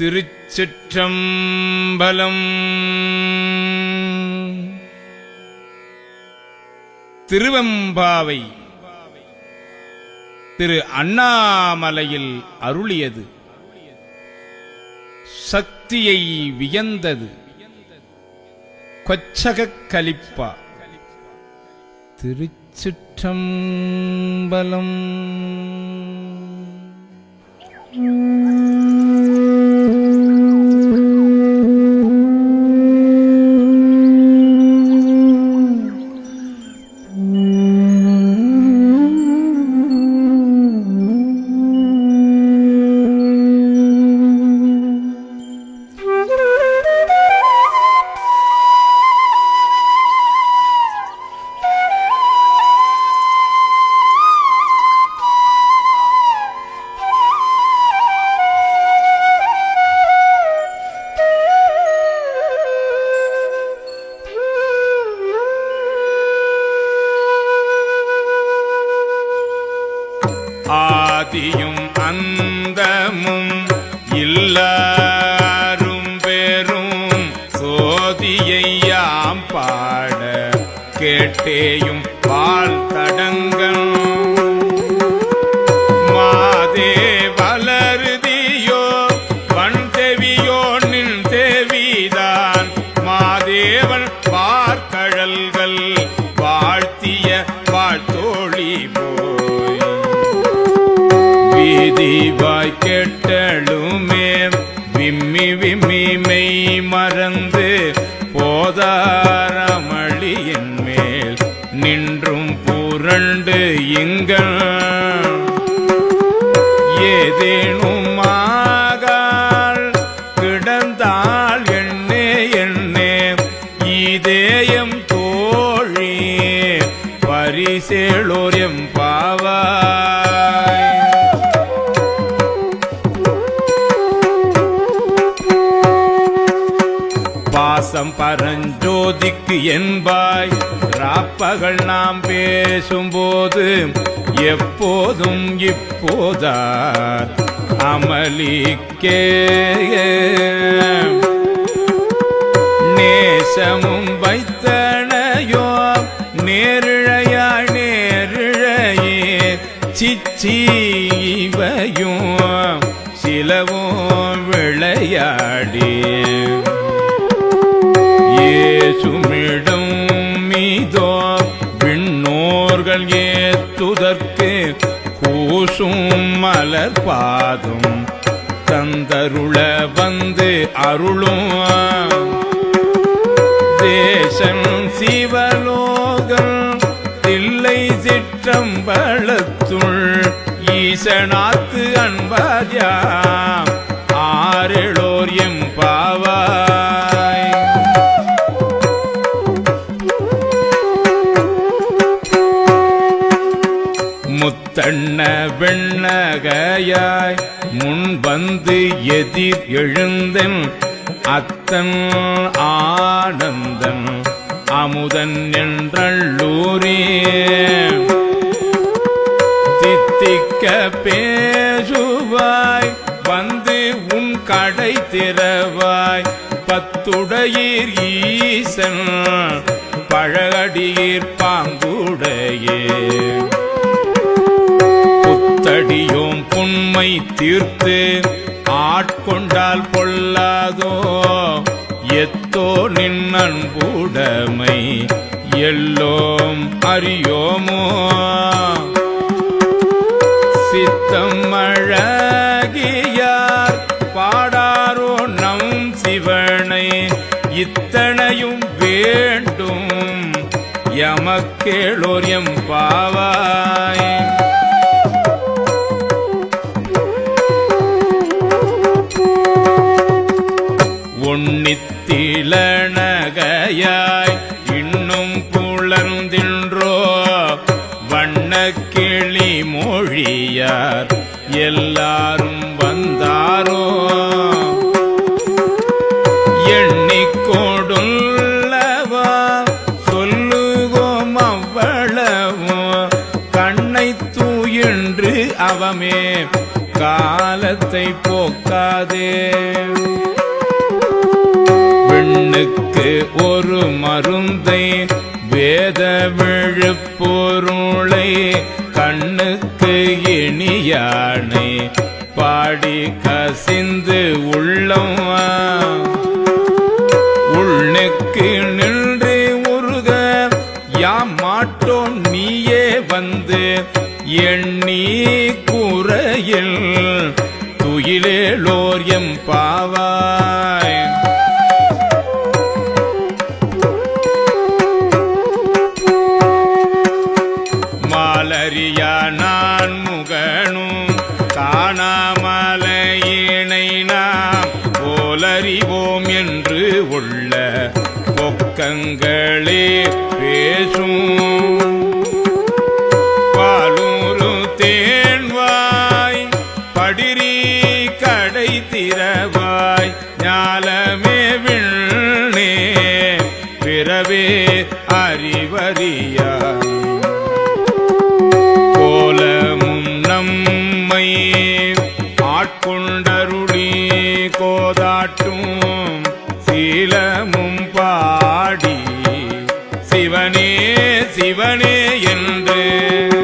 திருச்சிற்றம்பலம். திருவெம்பாவை திரு அண்ணாமலையில் அருளியது. சக்தியை வியந்தது. கொச்சகக் கலிப்பா. திருச்சிற்றம்பலம். ஆதியும் பாசம் பரஞ்சோதிக்கு என்பாய். ராப்பகல் நாம் பேசும்போது எப்போதும் இப்போதார். அமளிக்கே. நேசமும் வைத்தனையோ நேரிழையா. நேரிழையே சிச்சீவையும் சிலவும் விளையாடி. ஏத்துதற்கு கூசும் மலர் பாதம் தந்தருள வந்து அருளும். தேசம் சிவலோகம் தில்லை சிற்றம்பலத்துள் ஈசனாத்து அன்பாஜாம் எம் பாவா. வெண்ணகையாய் முன் வந்து எதிர் எழுந்தன் அத்தன் ஆனந்தன் அமுதன் என்றள்ளூரே தித்திக்க பேசுவாய் வந்து உன் கடை திறவாய். பத்துடையீர் ஈசன் பழகடியீர் பாங்குடையே. தடியோம் புண்மை தீர்த்து ஆட்கொண்டால் பொல்லாதோ? எத்தோ நின் எல்லோம் அறியோமோ? சித்தம் அழகியார் பாடாரோ நம் சிவனை இத்தனையும் வேண்டும். எமக்கேளோர் எம் பாவாய். இளநகையாய் இன்னும் புலர்ந்தின்றோ வண்ணக்கிளி மொழியார் எல்லாரும் வந்தாரோ? எண்ணிக்கோடுள்ளவா சொல்லுவோம் அவ்வளவோ? கண்ணை தூயின்று அவமே காலத்தை போக்காதே. பெண்ணுக்கு ஒரு மருந்தை வேத விழுப்பொருளை கண்ணுக்கு இனியானை பாடி கசிந்து உள்ளம் உள்நெக்கு நின்று உருக யாம் மாட்டோம் நீயே வந்து எண்ணி குறையில் துயிலேலோர் எம் பாவா? அறிவறிய. கோலமும் நம்மை ஆட்கொண்டருளி கோதாட்டும் சீலமும் பாடி. சிவனே சிவனே என்று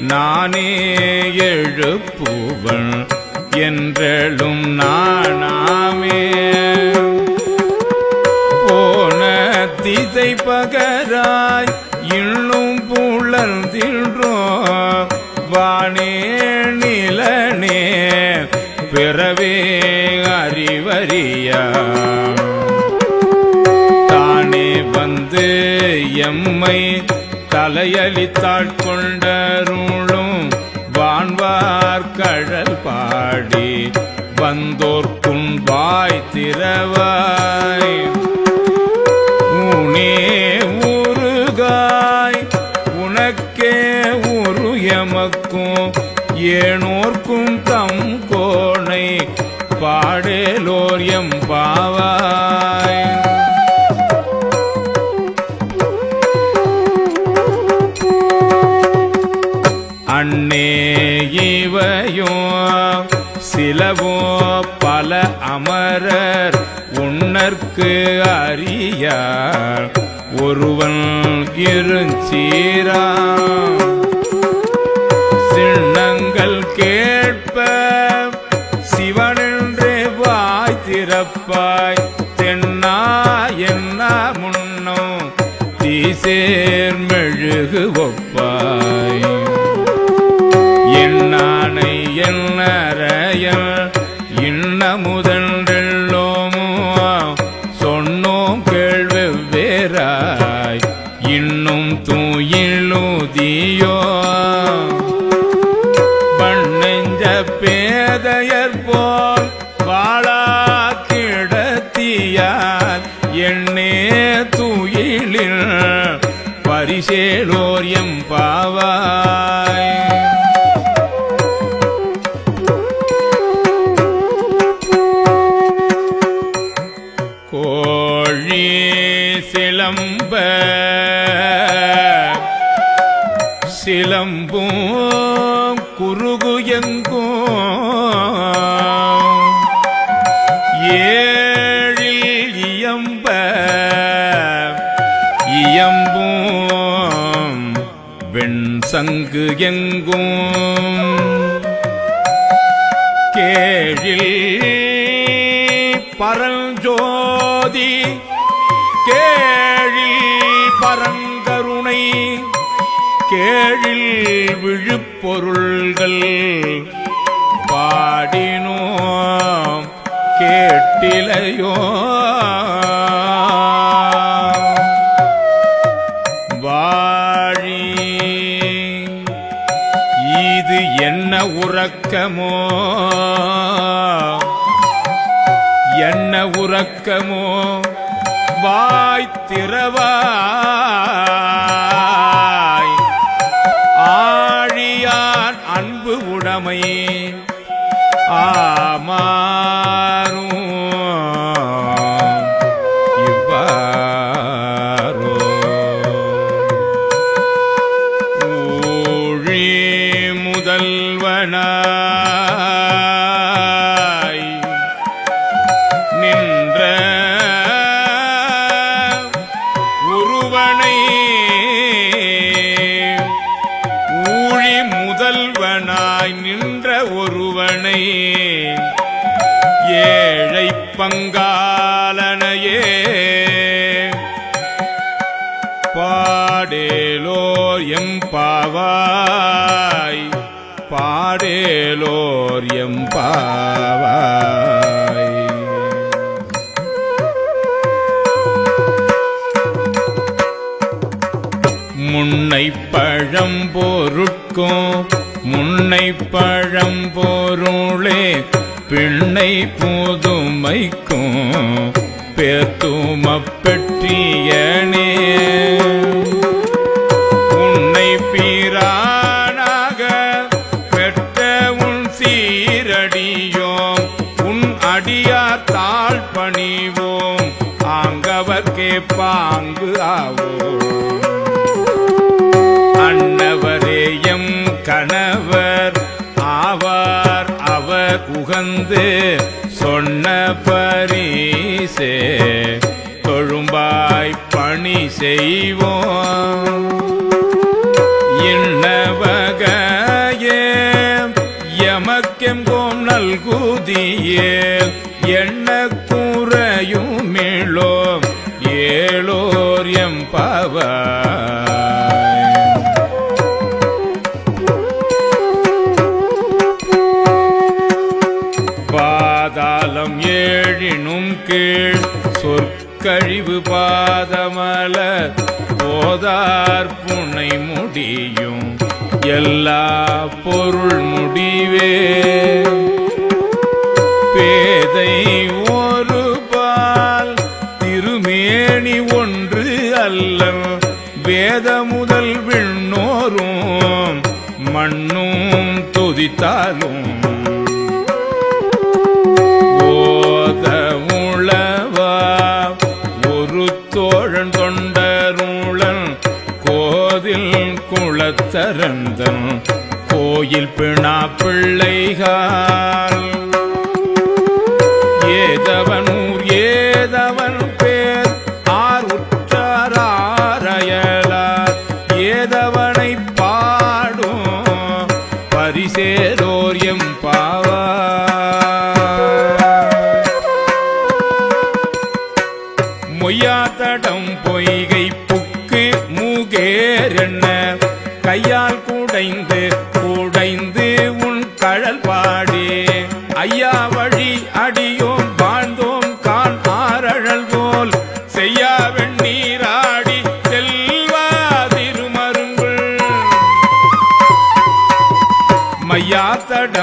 நானே எழுப்புவள் என்றெழும் நானாமே. போன திசை பகராய் இன்னும் புலர்ந்தின்றோ. வானே நிலனே பிறவே அறிவறியா. தானே வந்து எம்மை தலையளித்தாட் கொண்டருளும் வான்வார் கழல் பாடி வந்தோர்க்கும் வாய் திறவாய். உனே ஊறுகாய் உனக்கே உரு எமக்கும். ஏனோர்க்கும் தம் கோணை பாடேலோர் எம் பாவாய். அமரர் உன்னற்கு அறியார். ஒருவன் இருஞ்சீரா. சின்னங்கள் கேட்ப சிவனென்றே வாய் திறப்பாய். தென்னா என்ன முன்னோ தீசேர் மெழுகு ஒப்பாய். என்னானை என்னறையல் பரிசேலோர் எம் பாவாய் அங்கு எங்கும். கேழில் பரஞ்சோதி கேழில் பரங்கருணை கேழில் விழுப்பொருள்கள் பாடினோம் கேட்டிலையோ உறக்கமோ? என்ன உறக்கமோ? வாய் திறவாய். ஆழியான் அன்பு உடமை ஆ பங்காலனையே பாடேலோர் எம்பாவாய் பாடேலோர் எம்பாவாய் முன்னை பழம் பொருட்கும் முன்னை பழம் பொருளே பிள்ளை புதுமைக்கும் பேத்துமப் பெற்றியனே உன்னை பீரானாக பெற்ற உன் சீரடியோம் உன் அடியார் தாழ் பணிவோம் ஆங்கவர்க்கே பாங்கு ஆவோம். அன்னவரேயம் கணவர் உகந்து சொன்ன பரிசே தொழும்பாய் பணி செய்வோம். இன்னவகையே எமக்கெங்கோம் நல்குதியே என்ன குறையும் மேலோம் ஏழோர் எம்பவாய் கீழ் சொற்கழிவு பாதமல போதார் புனை முடியும். எல்லா பொருள் முடிவே. பேதை ஒரு பால் திருமேனி ஒன்று அல்ல வேத முதல் விண்ணோரும் மண்ணும் துதித்தாலும். உளவா? ஒரு தோழன் தொண்டருளன் கோதில் குளத்தரந்தன் கோயில் பிணா பிள்ளைகால்.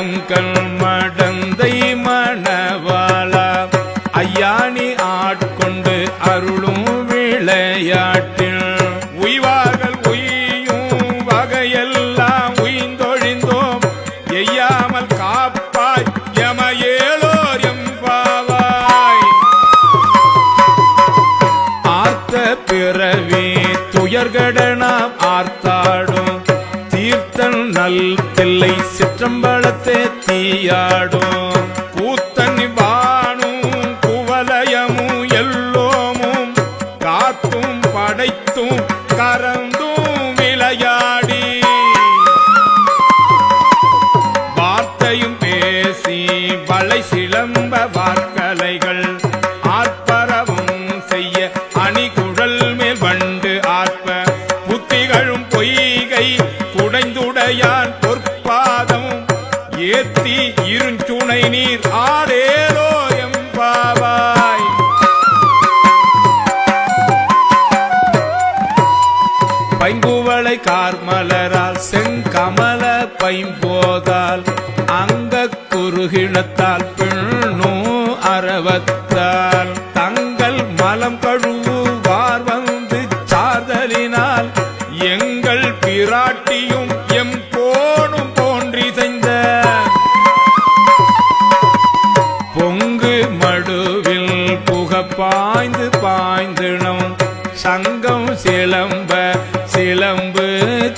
மையாத்தடம் மடந்தை மணவாளா. ஐயானி ஆட்கொண்டு அருளும் விளையாட்டில். உய்வார்கள் உய்யும் வகையெல்லாம் உய்ந்தொழிந்தோம். எய்யாமல் காப்பாய் எமையேலோர் எம்பாவாய். ஆர்த்த பிறவி துயர்கடனாம் ஆர்த்தாடும். தீர்த்தன் நல் தில்லை சிற்றம்பலத்தே ನುಡಿಯಾಡೋ ஏத்தி இருஞ்சுனை நீர் ஆடேலோ எம்பாவாய். பைங்குவளை கார்மலரால் செங்கமல பைம்போதால் அங்க குறுகிணத்தால் பின்னும் ஆரவத்தால்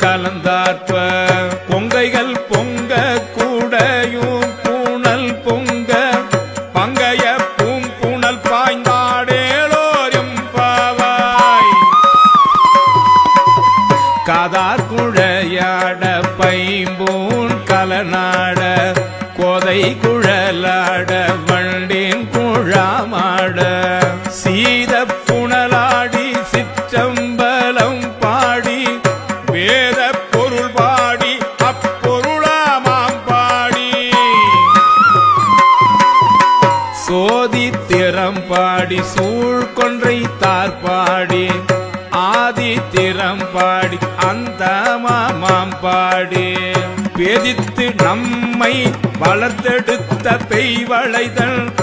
கலந்தாற்ப பாடி. பேதித்து நம்மை வளர்த்தெடுத்த பெய்வளைதல்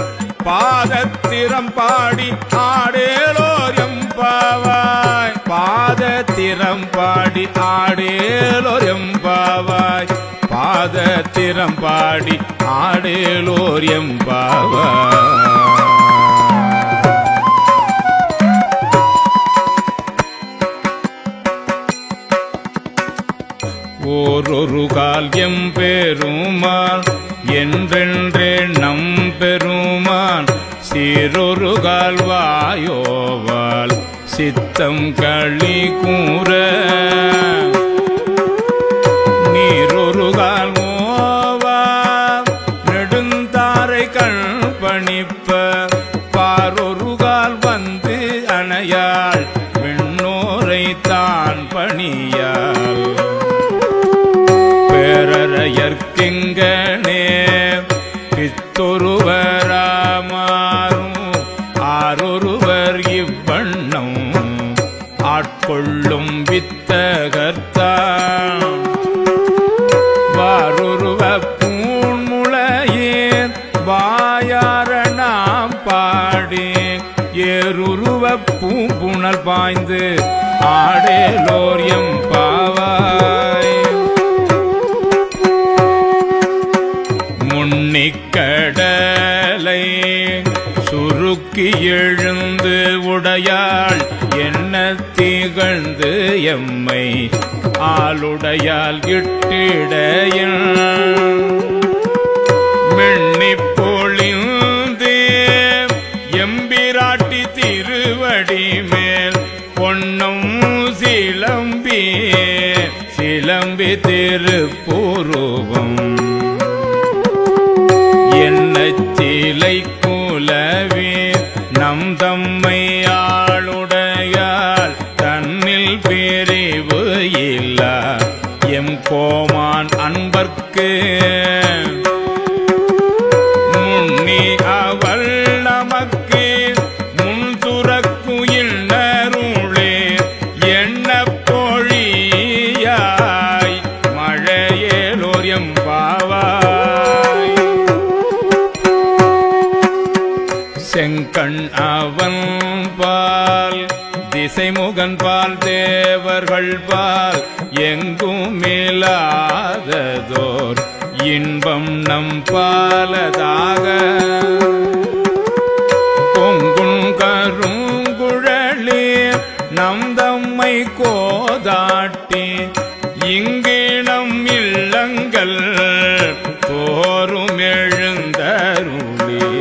பாதத்திறம் பாடி ஆடேலோர் எம்பாவாய். பாதத்திறம் பாடி ஆடேலோர் எம்பாவாய். பாதத்திறம் பாடி ஆடேலோர் எம்பாவாய். ஓரொரு கால் எம் பெருமான் என்றென்றே நம் பெருமான் சீரொரு கால் வாயோவால் சித்தம் களி கூற பாய்ந்து ஆடேலோர் எம் பாவாய் முன்னிக்கடலை சுருக்கி எழுந்து உடையாள் என்ன திகழ்ந்து எம்மை ஆளுடையால் இட்டிடையில் மென்னி எம்பிராட்டி திருவடி பொன்னும் சிலம்பி சிலம்பி திருப்புருவம். என்ன சிலை குலவே நம் தம்மையாளுடையால் தன்னில் பிரிவு இல்ல. எம் கோமான் அன்பர்க்கு. தேவர்கள் எங்கும் மேலாததோர் இன்பம் நம் பாலதாக. பொங்கும் கருங்குழலே நம் தம்மை கோதாட்டி இங்கே நம் இல்லங்கள் போரும் எழுந்தருளே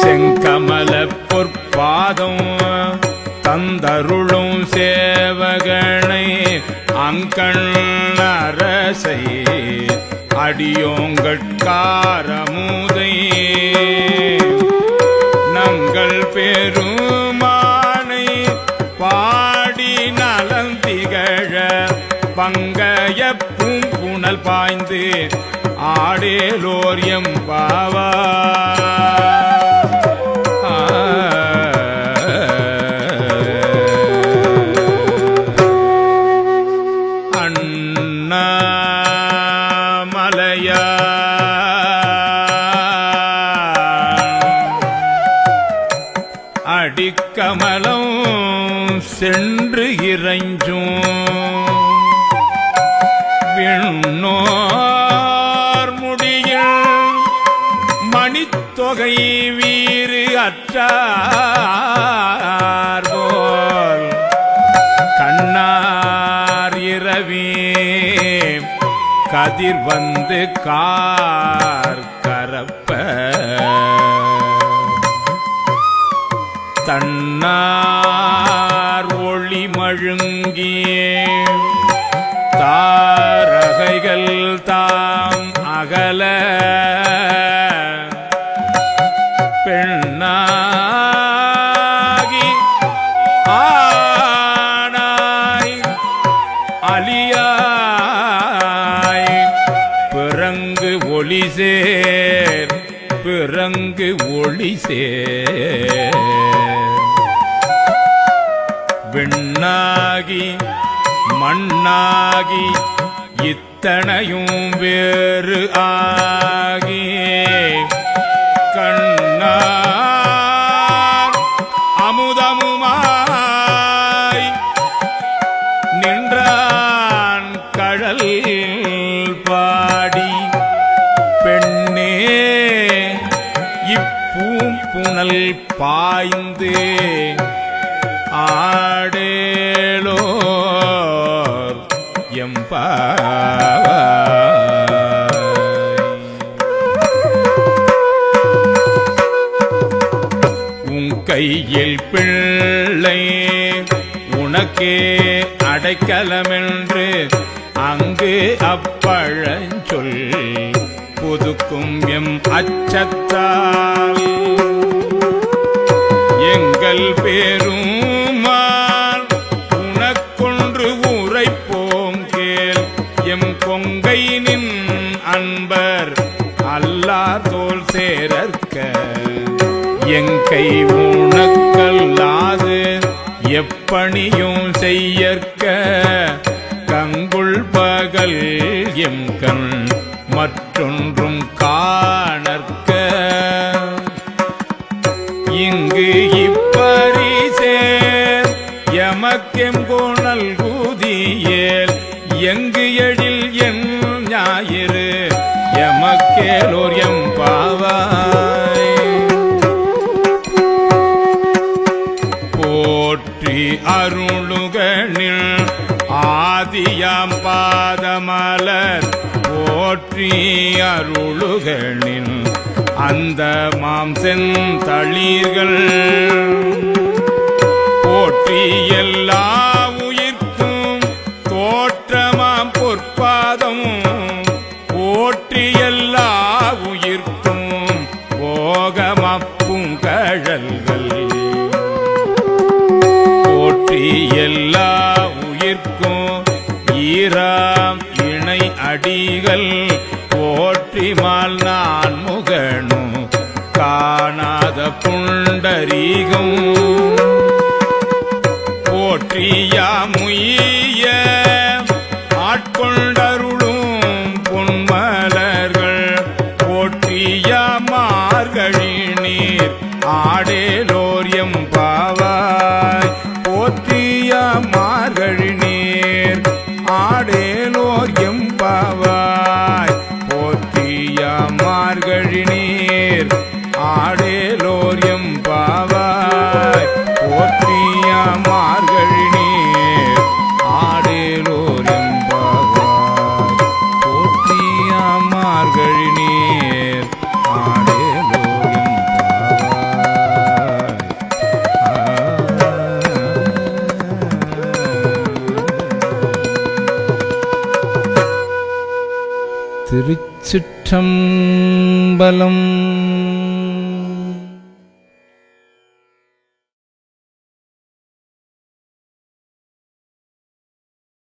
செங்கமல பொற்பாதம் தந்தருளும் சேவகனை அங்கண் அரசை அடியோங்கட்காரமுதை. நங்கள் பெருமானை பாடி நலந்திகழ திகழ பங்கய பாய்ந்து ஆடேலோர் எம்பாவா அண்ணாமலையா அடிக்கமலம் சென்று இறைஞ்சும். விண்ணோர் முடியில் மணித்தொகை வீறு அற்றார் கண்ணார் இரவே கதிர் வந்து கார் தன்னார் ஒளி மழுங்கியே. தாரகைகள் தாம் அகல. பெண்ணாகி ஆனாய் அலியாய் பிறங்கு ஒளி சேர் பிறங்கு ஒளி மண்ணாகி இத்தனையும் வேறு ஆகி கண்ணார் அமுதமுமாய் நின்றான் கழல் பாடி. பெண்ணே இப்பூம்புணல் பாய்ந்து. ஆடேலோர் எம்பாவாய் உன் கையில் பிள்ளை உனக்கே அடைக்கலமென்று அங்கு அப்பழஞ்சொல் புதுக்கும் எம் அச்சத்தால். எங்கள் பேரும் அல்லா தோல் சேரற்க எங்கை ஊனக்கல்லாது எப்பணியும் செய்யற்க. கங்குள் பகல் எம் கண் மற்றொன்று அருளுகனில் அந்த மாம் செந்தளிர்கள் போற்றி எல்லா உயிர்க்கும் தோற்றமாம் பொற்பாதம் போற்றி எல்லா உயிர்க்கும் போகமப்பும் கழல்கள் போற்றி எல்லா உயிர்க்கும் ஈராம் இணை அடிகள் போற்றிமால் நான் முகனும் காணாத புண்டரீகம். போற்றியாமுய்ய ஆட்கொண்டருளும் திருச்சிற்றம்பலம்